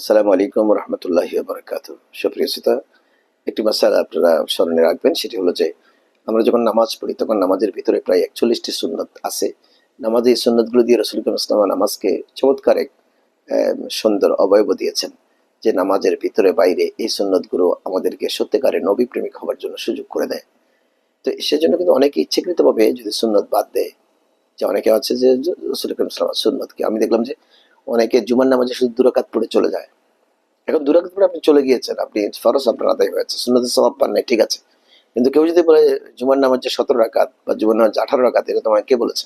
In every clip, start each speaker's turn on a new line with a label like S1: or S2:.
S1: আসসালামু আলাইকুম বরকাত সুপ্রিয় একটি আপনারা স্মরণে রাখবেন, সেটি হলো যে, আমরা যখন নামাজ পড়ি, তখন নামাজের ভিতরে প্রায় একচল্লিশটি সুন্নত আছে। সুন্নতগুলো দিয়ে রসুল ইসলাম নামাজকে চমৎকার এক সুন্দর অবয়ব দিয়েছেন যে, নামাজের ভিতরে বাইরে এই সুন্নতগুলো আমাদেরকে সত্যিকারের নবী প্রেমিক হওয়ার জন্য সুযোগ করে দেয়। তো সেজন্য কিন্তু অনেকে ইচ্ছাকৃতভাবে যদি সুন্নত বাদ দেয়, যে অনেকে আছে যে রসুল ইসলাম সুন্নতকে, আমি দেখলাম যে অনেকে জুমার নামাজে শুধু দুরাকাত পড়ে চলে যায়। এখন দুরাকাত পড়ে আপনি চলে গিয়েছেন, আপনি ফরজ আপনার আদায় হয়েছে, সুন্নতের সবাব পান নাই, ঠিক আছে। কিন্তু কেউ যদি বলে জুমার নামাজ সতেরো রাকাত বা জুমার নামাজ আঠারো রাকাত, এটা তোমায় কে বলেছে?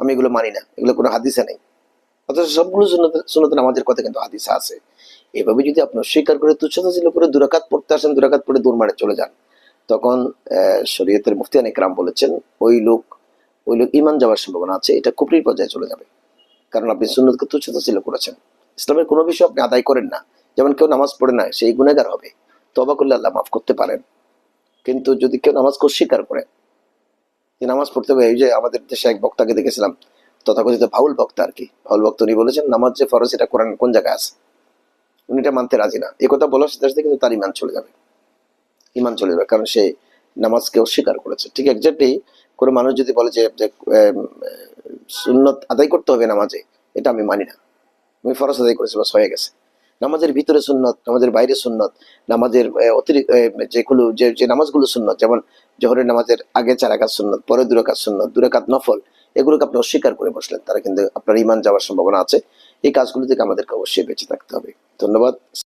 S1: আমি এগুলো মানি না, এগুলো কোনো হাদিসে নেই। অথচ সবগুলো সুন্নত সুন্নত নামাজের কথা কিন্তু হাদিসে আছে। এভাবে যদি আপনি স্বীকার করে তুচ্ছতা ছিল করে দুরাকাত পড়তে আসেন দুরাকাত পড়ে দূর মারে চলে যান, তখন শরীয়তের মুফতিয়ান ইকরাম বলেছেন, ওই লোক ওই লোক ইমান যাওয়ার সম্ভাবনা আছে, এটা কুপরির পর্যায়ে চলে যাবে। কারণ আপনি সুন্নতকে তুচ্ছতা ছিল করেছেন। ইসলামের কোনো বিষয় আপনি আদায় করেন না। যেমন কেউ নামাজ পড়ে না, সেই গুণাগার হবে। তবা করলে আল্লাহ মাফ করতে পারেন। কিন্তু যদি কেউ নামাজকে অস্বীকার করে, যে নামাজ পড়তে হবে, এই যে আমাদের দেশে এক বক্তাকে দেখেছিলাম, তথাকথিত ভাউল বক্তা আর কি। ভাউল বক্তা উনি বলেছেন, নামাজ যে ফরজ, এটা কোরআন কোন জায়গায় আছে? উনি এটা মানতে রাজি না। এই কথা বলার সাথে সাথে কিন্তু তার ইমান চলে যাবে। ইমান চলে যাবে, কারণ সে নামাজকে অস্বীকার করেছে। ঠিক একজাক্টলি কোনো মানুষ যদি বলে যে সুন্নত আদায় করতে হবে নামাজে, এটা আমি মানি না। আমি ফরজ আদায় করেছি, বাস হয়ে গেছে। নামাজের ভিতরে সুন্নত, নামাজের বাইরে সুন্নত, নামাজের অতিরিক্ত যেগুলো যে যে নামাজগুলো সুন্নত, যেমন জহরের নামাজের আগে চার আকাত সুন্নত, পরে দুরাকাত সুন্নত দুরাকাত নফল, এগুলোকে আপনি অস্বীকার করে বসলেন। তারা কিন্তু আপনার ইমান যাওয়ার সম্ভাবনা আছে। এই কাজগুলো থেকে আমাদেরকে অবশ্যই বেঁচে থাকতে হবে। ধন্যবাদ।